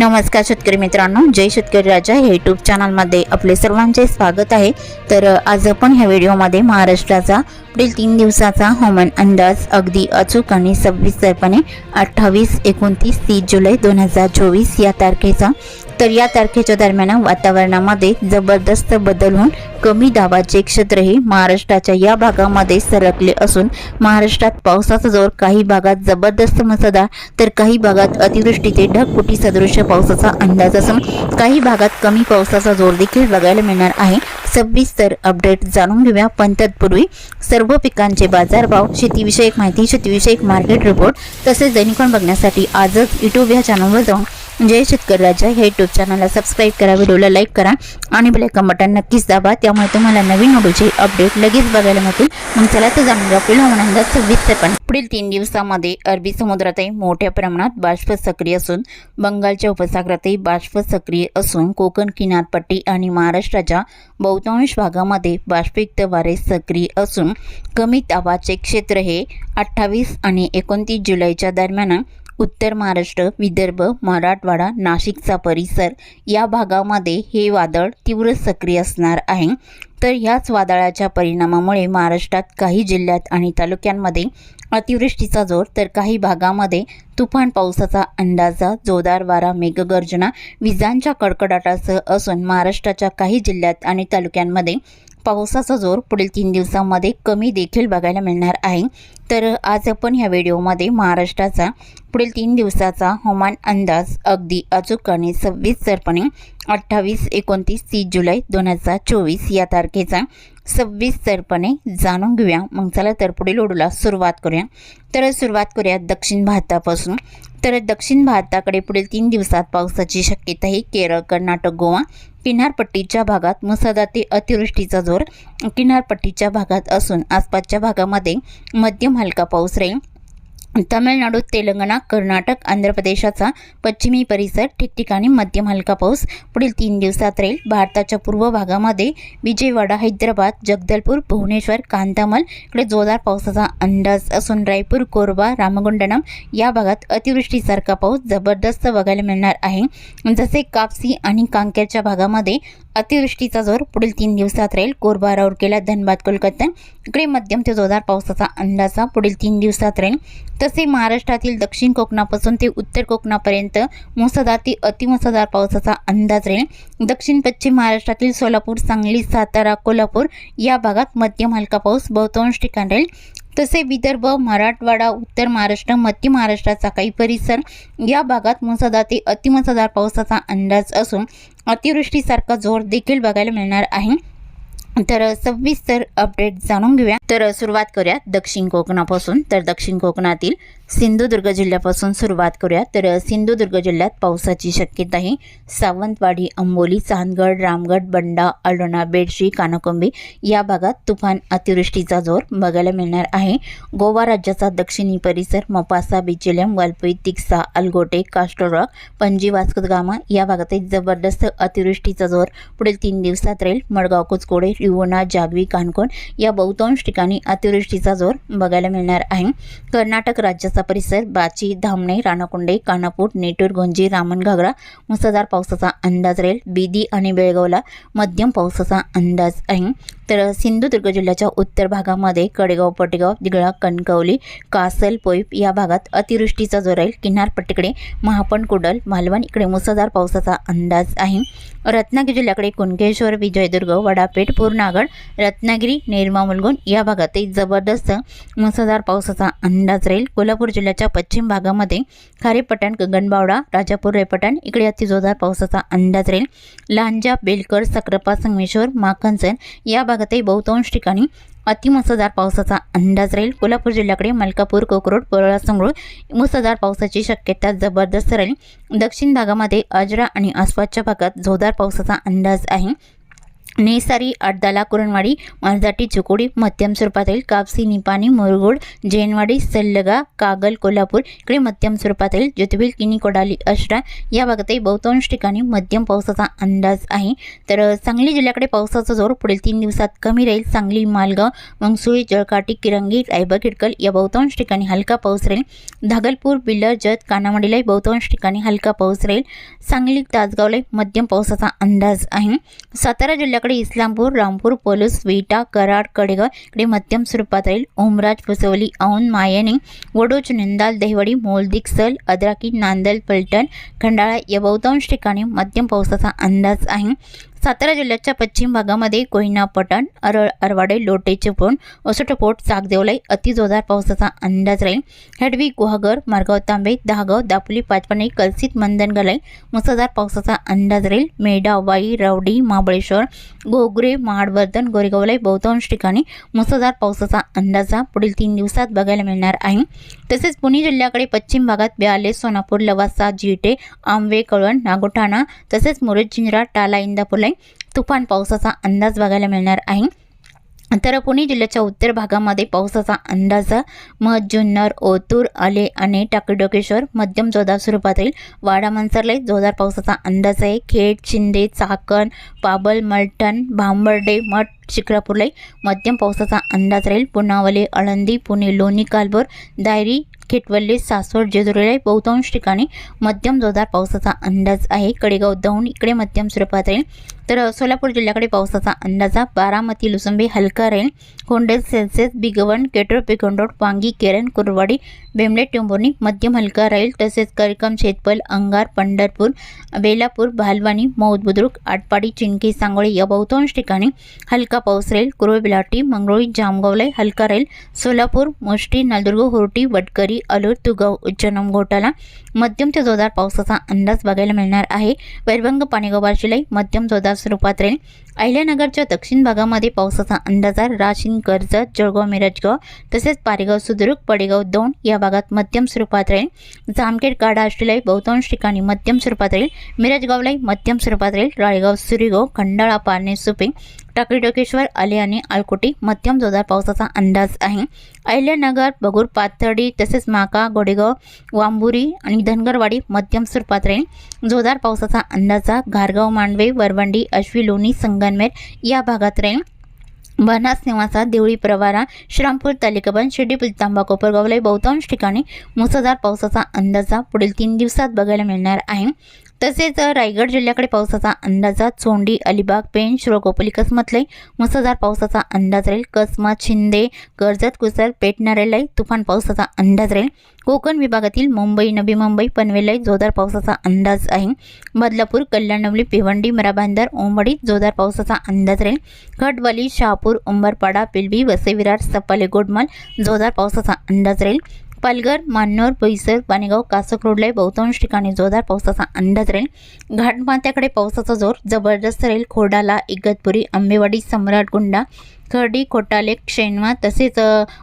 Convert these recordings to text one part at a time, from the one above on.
नमस्कार शेतकरी मित्रांनो जय शेतकरी राजा. हे यूट्यूब चॅनलमध्ये आपले सर्वांचे स्वागत आहे. तर आज आपण ह्या व्हिडिओमध्ये महाराष्ट्राचा पुढील तीन दिवसाचा हवामान अंदाज अगदी अचूक आणि सविस्तरपणे अठ्ठावीस एकोणतीस तीस जुलै दोन हजार चोवीस या तारखेचा. तर या तारखेच्या दरम्यान वातावरणामध्ये जबरदस्त बदल होऊन कमी दाबाचे क्षेत्रही महाराष्ट्राच्या या भागामध्ये सरकले असून महाराष्ट्रात पावसाचा जोर काही भागात जबरदस्त मुसळधार तर काही भागात अतिवृष्टी ते ढगफुटी सदृश्य पावसाचा अंदाज असून काही भागात कमी पावसाचा जोर देखील बघायला मिळणार आहे. सविस्तर अपडेट जाणून घेऊया. पण तत्पूर्वी सर्व पिकांचे बाजारभाव शेतीविषयक माहिती शेतीविषयक मार्केट रिपोर्ट तसेच दैनिकण बघण्यासाठी आजच युट्यूब या चॅनलवर जाऊन जय शेतकरी राजा. हे युट्यूब चॅनलला सबस्क्राईब करा व्हिडिओला लाईक करा आणि बेल बटन नक्कीच दाबा. त्यामुळे तुम्हाला नवीन व्हिडिओचे अपडेट लगेच बघायला मिळतील. मग चला तर जाणून घ्या आपल्या हवामान अंदाज सविस्तरपणे पुढील तीन दिवसामध्ये अरबी समुद्रातही मोठ्या प्रमाणात बाष्प सक्रिय असून बंगालच्या उपसागरातही बाष्प सक्रिय असून कोकण किनारपट्टी आणि महाराष्ट्राच्या बहुतांश भागामध्ये बाष्पयुक्त वारे सक्रिय असून कमी दाबाचे क्षेत्र हे अठ्ठावीस आणि एकोणतीस जुलैच्या दरम्यान उत्तर महाराष्ट्र विदर्भ मराठवाडा नाशिकचा परिसर या भागामध्ये हे वादळ तीव्र सक्रिय असणार आहे. तर ह्याच वादळाच्या परिणामामुळे महाराष्ट्रात काही जिल्ह्यात आणि तालुक्यांमध्ये अतिवृष्टीचा जोर तर काही भागामध्ये तुफान पावसाचा अंदाजा जोरदार वारा मेघगर्जना विजांच्या कडकडाटासह असून महाराष्ट्राच्या काही जिल्ह्यात आणि तालुक्यांमध्ये पावसाचा जोर पुढील तीन दिवसांमध्ये कमी देखील बघायला मिळणार आहे. तर आज आपण ह्या व्हिडिओमध्ये महाराष्ट्राचा पुढील तीन दिवसाचा हवामान अंदाज अगदी अचूक आणि सविस्तरपणे अठ्ठावीस एकोणतीस तीस जुलै दोन हजार चोवीस या तारखेचा सविस्तरपणे जाणून घेऊया. मग चला तर पुढील ओढूला सुरुवात करूया. तर सुरुवात करूया दक्षिण भारतापासून. तर दक्षिण भारताकडे पुढील तीन दिवसात पावसाची शक्यता ही केरळ कर्नाटक गोवा किनारपट्टीच्या भागात मुसळधार ते अतिवृष्टीचा जोर किनारपट्टीच्या भागात असून आसपासच्या भागामध्ये मध्यम हलका पाऊस राहील. तमिळनाडू तेलंगणा कर्नाटक आंध्र प्रदेशाचा पश्चिमी परिसर ठिकठिकाणी मध्यम हलका पाऊस. पुढील तीन दिवसात राहील भारताच्या पूर्व भागामध्ये विजयवाडा हैदराबाद जगदलपूर भुवनेश्वर कांतामल इकडे जोरदार पावसाचा अंदाज असून रायपूर कोरबा रामगुंडनम या भागात अतिवृष्टीसारखा पाऊस जबरदस्त बघायला मिळणार आहे. जसे कापसी आणि कांकेरच्या भागामध्ये अतिवृष्टीचा जोर पुढील तीन दिवसात राहील. कोरबा राऊरकेला धनबाद कोलकाता. इकडे मध्यम ते जोरदार पावसाचा अंदाजा पुढील तीन दिवसात राहील. तसे महाराष्ट्रातील दक्षिण कोकणापासून ते उत्तर कोकणापर्यंत मुसळधार ते अतिमुसळधार पावसाचा अंदाज राहील. दक्षिण पश्चिम महाराष्ट्रातील सोलापूर सांगली सातारा कोल्हापूर या भागात मध्यम हलका पाऊस बहुतांश ठिकाण राहील. तसे विदर्भ मराठवाडा उत्तर महाराष्ट्र मध्य महाराष्ट्राचा काही परिसर या भागात मुसळधार ते अतिमुसळधार पावसाचा अंदाज असून अतिवृष्टीसारखा जोर देखील बघायला मिळणार आहे. तर सविस्तर अपडेट जाणून घेऊया. तर सुरुवात करूया दक्षिण कोकणापासून. तर दक्षिण कोकणातील सिंधुदुर्ग जिल्ह्यापासून सुरुवात करूया. तर सिंधुदुर्ग जिल्ह्यात पावसाची शक्यता आहे. सावंतवाडी अंबोली चांदगड रामगड बंडा अलोणा बेडशी कानकोंबी या भागात तुफान अतिवृष्टीचा जोर बघायला मिळणार आहे. गोवा राज्याचा दक्षिणी परिसर मोपासा बिचेलम वालपई तिक्सा अलगोटे कास्टोरॉक पणजी वास्कोदगामा या भागातही जबरदस्त अतिवृष्टीचा जोर पुढील तीन दिवसात राहील. मडगाव कुचकोडे रिवोना जागवी कानकोण या बहुतांश ठिकाणी अतिवृष्टीचा जोर बघायला मिळणार आहे. कर्नाटक राज्याचा परिसर बाची धामणे राणाकुंडे कानापूर नेटूर गोंजी रामणघागरा मुसळधार पावसाचा अंदाज राहील. बिदी आणि बेळगावला मध्यम पावसाचा अंदाज आहे. तर सिंधुदुर्ग जिल्ह्याच्या उत्तर भागामध्ये कडेगाव पटेगाव दिगळा कणकवली कासल पोईप या भागात अतिवृष्टीचा जोर राहील. किनारपट्टीकडे महापण कुडल मालवण इकडे मुसळधार पावसाचा अंदाज आहे. रत्नागिरी जिल्ह्याकडे कुणकेश्वर विजयदुर्ग वडापेठ पूर्णागड रत्नागिरी निर्मा मुलगुण या भागातही जबरदस्त मुसळधार पावसाचा अंदाज राहील. कोल्हापूर जिल्ह्याच्या पश्चिम भागामध्ये खारेपटण गगनबावडा राजापूर रेपटण इकडे अतिजोरदार पावसाचा अंदाज राहील. लांजा बेलकर सक्रापा संगमेश्वर माखनसन या भागातही बहुतांश ठिकाणी अतिमुसळधार पावसाचा अंदाज राहील. कोल्हापूर जिल्ह्याकडे मलकापूर कोकरोड परळा संगरूळ मुसळधार पावसाची शक्यता जबरदस्त राहील. दक्षिण भागामध्ये अजरा आणि आसपासच्या भागात जोरदार पावसाचा अंदाज आहे. नेसारी अडदाला कुरणवाडी मांजाटी चुकोडी मध्यम स्वरूपातील कापसी निपाणी मुरगुड जैनवाडी सल्लगा कागल कोल्हापूर इकडे मध्यम स्वरूपातील ज्योतिबील किनी कोडाली अष्टा या भागातही बहुतांश ठिकाणी मध्यम पावसाचा अंदाज आहे. तर सांगली जिल्ह्याकडे पावसाचा जोर पुढील तीन दिवसात कमी राहील. सांगली मालगाव मंगसुळी जळकाटी किरंगी रायबा किडकल या बहुतांश ठिकाणी हलका पाऊस राहील. धागलपूर बिल्लर जत कानामडीलाही बहुतांश ठिकाणी हलका पाऊस राहील. सांगली तासगावलाही मध्यम पावसाचा अंदाज आहे. सातारा आपल्याकडे इस्लामपूर रामपूर पलूस विटा कराड कडेगाव इकडे मध्यम स्वरूपात राहील ओमराज फुसवली औन मायनी वडोज निंदाल देहवडी मोलदिक सल अद्राकी नांदल पलटण खंडाळा या बहुतांश ठिकाणी मध्यम पावसाचा अंदाज आहे. सातारा जिल्ह्याच्या पश्चिम भागामध्ये कोयना पटण अरवाडे लोटे चिपळूण ओसटपोट चाकदेवलाई अतिजोरदार पावसाचा अंदाज राहील. हेडवी गुहागर मारगाव तांबे दहागाव दापोली पाचपणे कलसित मंदनगलाई मुसळधार पावसाचा अंदाज राहील. मेढावाई रावडी महाबळेश्वर गोगरे महाडवर्धन गोरेगावलाई बहुतांश ठिकाणी मुसळधार पावसाचा अंदाज हा पुढील तीन दिवसात बघायला मिळणार आहे. तसेच पुणे जिल्ह्याकडे पश्चिम भागात ब्याले सोनापूर लवासा जिटे आंबे कळवण नागोठाणा तसेच मुरुजिंजरा टाला इंदापूरला तुफान पावसाचा अंदाज बघायला मिळणार आहे. तर पुणे जिल्ह्याच्या उत्तर भागामध्ये पावसाचा अंदाज मध जुन्नर ओतूर आले आणि टाकडोकेश्वर मध्यम जोरदार स्वरूपात राहील वाडा मनसरला जोरदार पावसाचा अंदाज आहे. खेड शिंदे चाकण पाबल मलटण भांबर्डे मठ शिक्रापूरला मध्यम पावसाचा अंदाज राहील. पुनावले आळंदी पुणे लोणी कालभोर दायरी खेटवल्ली सासवड जेजुरीला बहुतांश ठिकाणी मध्यम जोरदार पावसाचा अंदाज आहे. कडेगाव दौंड इकडे मध्यम स्वरूपात राहील. तर सोलापूर जिल्ह्याकडे पावसाचा अंदाजा बारामती लुसंबी हलका राहील. कोंडेल सेल्सिअस बिगवण केटोर पिकोंडोड वांगी केरन कुरवाडी बेमले टेंबोर्णी मध्यम हलका राहील. तसेच करिकम शेतपल अंगार पंढरपूर बेलापूर भालवानी मौद बुद्रुक आटपाडी चिंकी सांगोळी या बहुतांश ठिकाणी हलका पाऊस राहील. कुरळ बिलाटी मंगरुळी जामगावला हलका राहील. सोलापूर मोष्टी नलदुर्ग होर्टी वटकरी अलूर तुगाव उज्जनम घोटाला मध्यम ते जोरदार पावसाचा अंदाज बघायला मिळणार आहे. वैरभंग पाणीगाव बार्शीलाही मध्यम जोरदार स्वरूपात राहील. अहिल्यानगरच्या दक्षिण भागामध्ये पावसाचा अंदाज आहे. राशीन कर्जत जळगाव मिरजगाव तसेच पारेगाव सुद्रुक पडेगाव दौंड या भागात मध्यम स्वरूपात राहील. जामखेड काडा असलेल्याही बहुतांश ठिकाणी मध्यम स्वरूपात राहील. मिरजगावलाही मध्यम स्वरूपात राहील. राळेगाव सुरीगाव खंडाळा पारणे सुपे टाकळीडोकेश्वर आले आणि आळकोटी मध्यम जोरदार पावसाचा अंदाज आहे. अहिल्यानगर बगूर पाथर्डी तसेच माका गोडेगाव वांबुरी आणि धनगरवाडी मध्यम स्वरूपात राहील जोरदार पावसाचा अंदाजा घारगाव मांडवे वरवंडी अश्वी लोणी संगनमेर या भागात राहील. बनास निवासा देवळी प्रवारा श्रामपूर तालिकाबन शिर्डीपूर तांबा कोपरगावला बहुतांश ठिकाणी मुसळधार पावसाचा अंदाजा पुढील तीन दिवसात बघायला मिळणार आहे. तसेच रायगड जिल्ह्याकडे पावसाचा अंदाजा चोंडी अलिबाग पेन श्रोकोपली कसमतलाई मुसळधार पावसाचा अंदाज राहील. कसमत शिंदे कर्जत कुसर पेटणारेलाई तुफान पावसाचा अंदाज राहील. कोकण विभागातील मुंबई नवी मुंबई पनवेलाई जोरदार पावसाचा अंदाज आहे. बदलापूर कल्याणवली भिवंडी मराबांदर ओंबडी जोरदार पावसाचा अंदाज राहील. खटवली शहापूर उंबरपाडा पिलबी वसई विरार सपाले गोडमाल जोरदार पावसाचा अंदाज राहील. पालघर मान्नोर बोईसर पाणेगाव कासक रोडला बहुतांश ठिकाणी जोरदार पावसाचा अंदाज राहील. घाटमाथ्याकडे पावसाचा जोर जबरदस्त राहील. खोडाला इगतपुरी आंबेवाडी सम्राटगुंडा खर्डी खोटाले शेनवा तसेच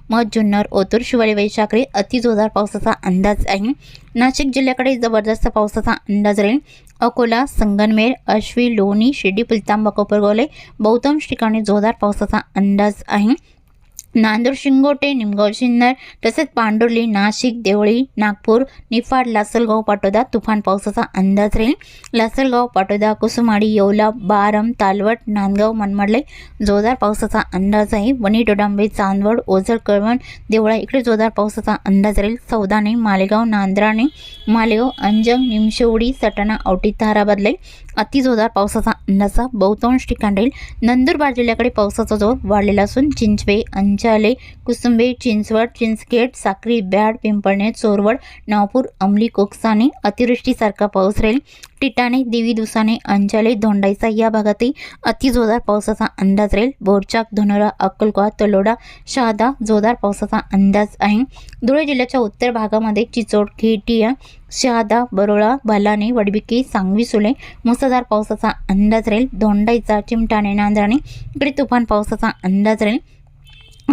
मध जुन्नर ओतूर शिवाली वैशाखरे अतिजोरदार पावसाचा अंदाज आहे. नाशिक जिल्ह्याकडे जबरदस्त पावसाचा अंदाज राहील. अकोला संगनमेर अश्वी लोणी शिर्डी पुलतांबा कोपरगोले बहुतांश ठिकाणी जोरदार पावसाचा अंदाज आहे. नांदूर शिंगोटे निमगाव सिन्नर तसेच पांडुर्ली नाशिक देवळी नागपूर निफाड लासलगाव पाटोदा तुफान पावसाचा अंदाज राहील. लासलगाव पाटोदा कुसुमाडी येवला बारम तालवट नांदगाव मनमाडले जोरदार पावसाचा अंदाज आहे. वणी डोडांबे चांदवड ओझर कळवण देवळा इकडे जोरदार पावसाचा अंदाज राहील. सौदाने मालेगाव नांद्राणे मालेगाव अंजंग निमशेवडी सटाणा औटी ताराबादले अतिजोरदार पावसाचा अंदाजा बहुतांश ठिकाण राहील नंदुरबार जिल्ह्याकडे पावसाचा जोर वाढलेला असून चिंचवे अंचाले कुसुंबे चिंचवड चिंचखेड साक्री बॅड पिंपळणे चोरवड नागपूर अंमली कोकसाने अतिवृष्टीसारखा पाऊस राहील. टिटाणे देवी दुसाने अंचाले धोंडाईचा या भागातही अतिजोरदार पावसाचा अंदाज राहील. बोरचाक धनोरा अक्कलकोवा तलोडा शहादा जोरदार पावसाचा अंदाज आहे. धुळे जिल्ह्याच्या उत्तर भागामध्ये चिचोड खेटिया शहादा बरोळा भालाने वडबिकी सांगवी सुले मुसळधार पावसाचा अंदाज राहील. धोंडाईचा चिमटाणे नांदराणे इकडे तुफान पावसाचा अंदाज राहील.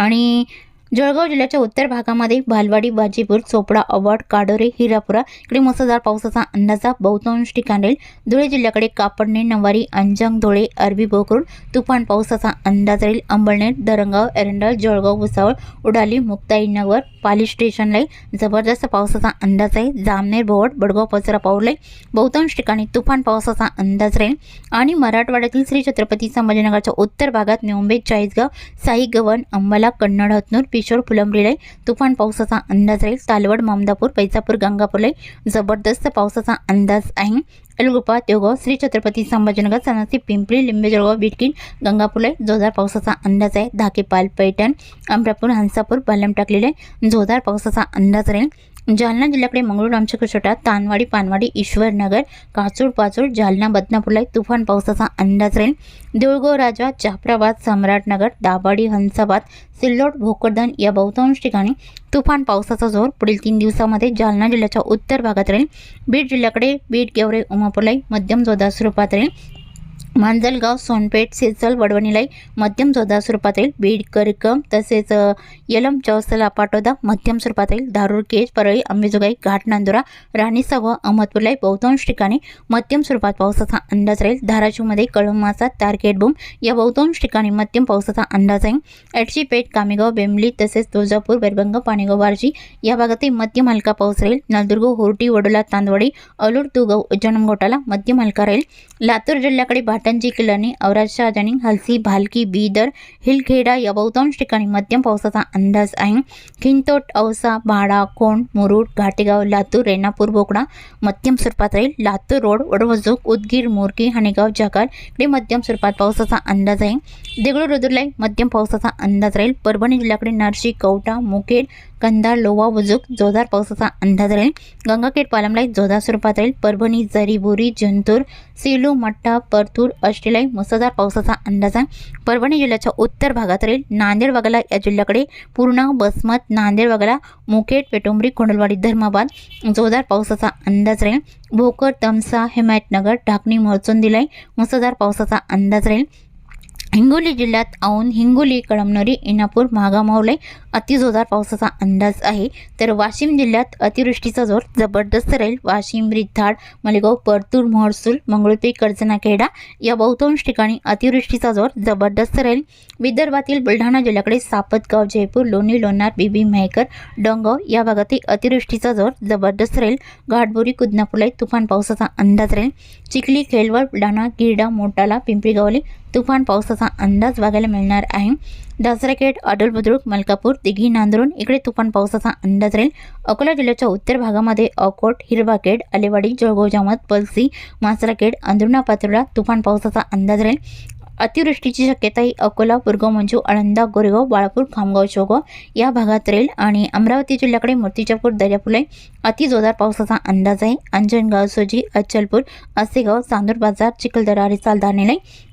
आणि जळगाव जिल्ह्याच्या उत्तर भागामध्ये भालवाडी बाजीपूर चोपडा अवाड काडोरे हिरापुरा इकडे मुसळधार पावसाचा अंदाजा. बहुतांश ठिकाणी धुळे जिल्ह्याकडे कापडणे नवारी अंजंग धुळे अरबी बोकरूड तुफान पावसाचा अंदाज राहील. अंबळनेर दरंगाव एरंडा जळगाव भुसावळ उडाली मुक्ताईनगर पाली स्टेशनला जबरदस्त पावसाचा अंदाज आहे. जामनेर भोवड बडगाव पचरा पाऊले बहुतांश ठिकाणी तुफान पावसाचा अंदाज राहील. आणि मराठवाड्यातील श्री छत्रपती संभाजीनगरच्या उत्तर भागात निंबे चाळीसगाव साई गवन अंबाला कन्नड हतनूर पिशोर फुलंब्रीला तुफान पावसाचा अंदाज राहील. तालवड मामदापूर पैजापूर गंगापूरला जबरदस्त पावसाचा अंदाज आहे. अलगुपा देवगाव श्री छत्रपती संभाजीनगर सणासी पिंपरी लिंबे जळगाव बिटकीन गंगापूरला जोरदार पावसाचा अंदाज आहे. धाकेपाल पैठण अमरापूर हंसापूर पालम टाकलेले जोरदार पावसाचा अंदाज राहील. जालना जिल्ह्याकडे मंगळूर आमच्याकडे तानवाडी पानवाडी ईश्वरनगर काचूर पाचूर जालना बदनापूरला तुफान पावसाचा अंदाज राहील. देऊळगाव राजा जाफराबाद सम्राटनगर दाभाडी हंसाबाद सिल्लोड भोकरदन या बहुतांश ठिकाणी तुफान पावसाचा जोर पुढील तीन दिवसामध्ये जालना जिल्ह्याच्या उत्तर भागात राहील. बीड जिल्ह्याकडे बीड गेवरे उमापुलाई मध्यम जोरदार स्वरूपात राहील. मांजलगाव सोनपेठ सिरसल वडवणीलाई मध्यम जोरदार स्वरूपात राहील बीड तसेच यलम चौसला पाटोदा मध्यम स्वरूपात राहील धारूर केज परळी अंबेजोगाई घाट नांदुरा राणीसा व अहमदपूरलाई बहुतांश ठिकाणी मध्यम स्वरूपात पावसाचा अंदाज राहील. धाराशिवमध्ये कळमासा तारकेट बूम या बहुतांश ठिकाणी मध्यम पावसाचा अंदाज आहे. एडशीपेठ कामेगाव बेंबली तसेच तुळजापूर बेरबंग पाणेगाव बार्जी या भागातही मध्यम हलका पाऊस राहील. नलदुर्ग होर्टी वडोला तांदवाडी अलूर तुगाव घोटाला मध्यम हलका राहील. लातूर जिल्ह्याकडे भाटंजी किल्लानी औराद शहाजानी हलसी भालकी बीदर हिलखेडा या बहुतांश ठिकाणी मध्यम पावसाचा अंदाज आहे. खिंतोट औसा भाडा कोंड मुरुड घाटेगाव लातूर रेणापूर बोकडा मध्यम स्वरूपात राहील. लातूर रोड वडवजूक उदगीर मोरकी हाणेगाव जगाल इकडे मध्यम स्वरूपात पावसाचा अंदाज आहे. देगलूर रुद्रलाई मध्यम पावसाचा अंदाज राहील. परभणी जिल्ह्याकडे नरशी कवटा मुखेड कंधार लोवा बुजुक जोरदार पावसाचा अंदाज राहील. गंगाखेड पालमलाई जोरदार स्वरूपात राहील परभणी जरीबोरी जंतूर सेलू मट्टा परतूर अष्टेलाई मुसळधार पावसाचा अंदाज आहे. परभणी जिल्ह्याच्या उत्तर भागात राहील. नांदेड वगळा या जिल्ह्याकडे पूर्णा बसमत नांदेड वगळा मुखेड पेटुंबरी कोंडलवाडी धर्माबाद जोरदार पावसाचा अंदाज राहील. भोकर तमसा हिमायतनगर ढाकणी मोरचोंदिलाई मुसळधार पावसाचा अंदाज राहील. हिंगोली जिल्ह्यात औंध हिंगोली कळमनुरी इनापूर महागामावले अतिजोरदार पावसाचा अंदाज आहे. तर वाशिम जिल्ह्यात अतिवृष्टीचा जोर जबरदस्त राहील. वाशिम रिथाड मलेगाव परतूर महसूल मंगळुपे कर्जनाखेडा या बहुतांश ठिकाणी अतिवृष्टीचा जोर जबरदस्त राहील. विदर्भातील बुलढाणा जिल्ह्याकडे सापतगाव जयपूर लोणी लोणार बीबी मेहकर डोंगाव या भागातील अतिवृष्टीचा जोर जबरदस्त राहील. घाटबोरी कुदनापूरला तुफान पावसाचा अंदाज राहील. चिखली खेलवड बुलढाणा गिरडा मोटाला पिंपरी तुफान पावसाचा अंदाज बघायला मिळणार आहे. दासराखेड अडल बुद्रुक मलकापूर दिघी नांदरून इकडे तुफान पावसाचा अंदाज राहील. अकोला जिल्ह्याच्या उत्तर भागामध्ये अकोट हिरवाखेड अलेवाडी जळगाव जामत पलसी मासराखेड अंदरुणा पातुर्डा तुफान पावसाचा अंदाज राहील. अतिवृष्टीची शक्यताही अकोला बुरगाव मंजू आळंदा गोरेगाव बाळापूर खामगाव चौगाव या भागात राहील आणि अमरावती जिल्ह्याकडे मूर्तिजापूर दर्यापूरला अति जोरदार पावसाचा अंदाज आहे. अंजनगाव सोजी अचलपूर असेगाव चांदूर बाजार चिखलदरा रिसाल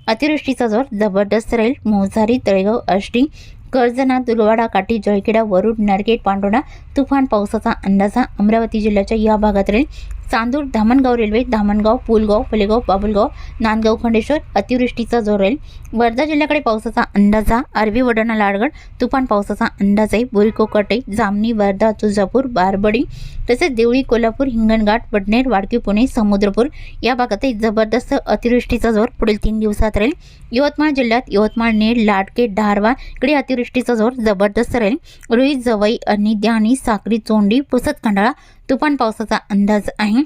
अतिवृष्टीचा जोर जबरदस्त राहील. मोझारी तळेगाव अष्टी कर्जना दुलवाडा काठी जळखेडा वरुड नरगेट पांडोणा तुफान पावसाचा अंदाज हा अमरावती जिल्ह्याच्या या भागात राहील. चांदूर धामणगाव रेल्वे धामणगाव पुलगाव पलेगाव बाबुलगाव नांदगाव खंडेश्वर अतिवृष्टीचा जोर राहील वर्धा जिल्ह्याकडे पावसाचा अंदाजा अरबी वडाणा लाडगड तुफान पावसाचा अंदाज आहे. बोरीकोकटे जामनी वर्धा तुळजापूर बारबडी तसेच देवळी कोल्हापूर हिंगणघाट बडनेर वाडकी पुणे समुद्रपूर या भागातही जबरदस्त अतिवृष्टीचा जोर पुढील तीन दिवसात राहील. यवतमाळ जिल्ह्यात यवतमाळ नेर लाडके धारवा इकडे अतिवृष्टीचा जोर जबरदस्त राहील. रोहित जवई अनिद्या आणि साक्री चोंडी पुसत खंडाळा तुफान पावसाचा अंदाज आहे.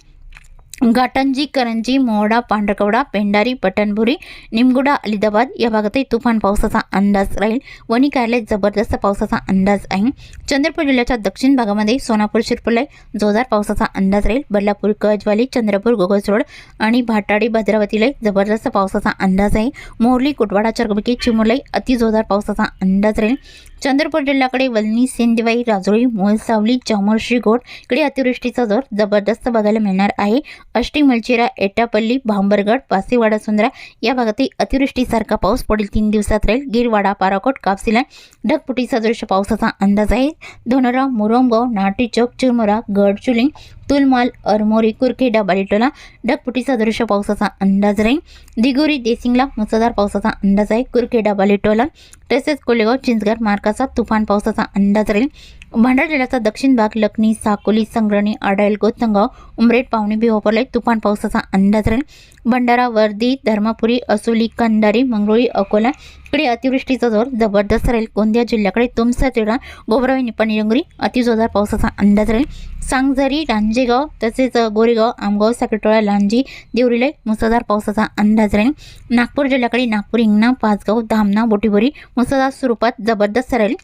घाटंजी करंजी मोहडा पांढरकवडा पेंडारी पटणबुरी निमगुडा अलिदाबाद या भागातही तुफान पावसाचा अंदाज राहील. वणी कार्यालयात जबरदस्त पावसाचा अंदाज आहे. चंद्रपूर जिल्ह्याच्या दक्षिण भागामध्ये सोनापूर शिरपूरला जोरदार पावसाचा अंदाज राहील. बदलापूर कजवाली चंद्रपूर गोगसरोड आणि भाटाडी भद्रावतीला जबरदस्त पावसाचा अंदाज आहे. मोरली कुटवाडा चरगबकी चिमुरलाई अतिजोरदार पावसाचा अंदाज राहील. चंद्रपूर जिल्ह्याकडे वलनी सेंदिवाई राजोळी मोहसावली चामोर्शी गोड इकडे अतिवृष्टीचा जोर जबरदस्त बघायला मिळणार आहे. अष्टी मलचिरा एटापल्ली भांबरगड पासेवाडा सुंदरा या भागातही अतिवृष्टीसारखा पाऊस पुढील तीन दिवसात राहील. गिरवाडा पाराकोट कापसिला ढगपुटीचा दृश्य पावसाचा अंदाज आहे. धोनरा मुरमगाव नाटी चौक चिरमुरा गडचुलिंग तुलमाल अरमोरी कुरखेडा बालिटोला ढगपुटी सदृश पावसाचा अंदाज राहील दिगोरी देसिंगला मुसळधार पावसाचा अंदाज आहे कुरखेडा बालिटोला तसेच कोलेगाव चिंचगड मार्गाचा तुफान पावसाचा अंदाज राहील भंडारा जिल्ह्याचा दक्षिण भाग लखनी साकोली संग्रणी अडायल गोतंगाव उमरेड पावणी बिहोपरला तुफान पावसाचा अंदाज राहील. भंडारा वर्दी धर्मापुरी असोली कंदारी मंगरुळी अकोला इकडे अतिवृष्टीचा जोर जबरदस्त राहील. गोंदिया जिल्ह्याकडे तुमसा तिडा गोबरावी निपाणी डोंगरी अतिजोरदार पावसाचा अंदाज राहील. सांगझरी रांजेगाव तसेच गोरेगाव आमगाव साकेटोळा लांजी देवरीला मुसळधार पावसाचा अंदाज राहील. नागपूर जिल्ह्याकडे नागपूर हिंगणा पाचगाव धामणा बोटीबोरी मुसळधार स्वरूपात जबरदस्त राहील.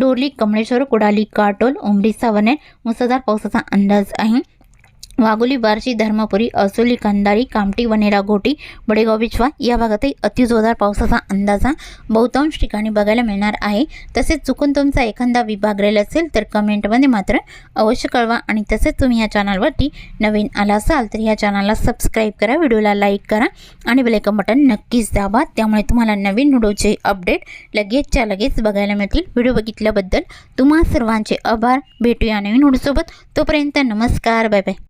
डोरली कमळेश्वर कुडाली काटोल उमरी सावने मुसळधार पावसाचा अंदाज आहे. वाघोली बार्शी धर्मपुरी असोली कंदारी कामटी वनेरा घोटी बडेगाव बिछवा या भागातही अतिजोरदार पावसाचा अंदाजा बहुतांश ठिकाणी बघायला मिळणार आहे. तसेच चुकून तुमचा एखादा विभाग राहिला असेल तर कमेंटमध्ये मात्र अवश्य कळवा आणि तसेच तुम्ही या चॅनलवरती नवीन आला असाल तर या चॅनलला सबस्क्राईब करा व्हिडिओला लाईक करा आणि बेलायकन बटन नक्कीच दाबा. त्यामुळे तुम्हाला नवीन व्हिडिओचे अपडेट लगेचच्या लगेच बघायला मिळतील. व्हिडिओ बघितल्याबद्दल तुम्हा सर्वांचे आभार. भेटूया नवीन व्हिडिओसोबत. तोपर्यंत नमस्कार. Bye bye.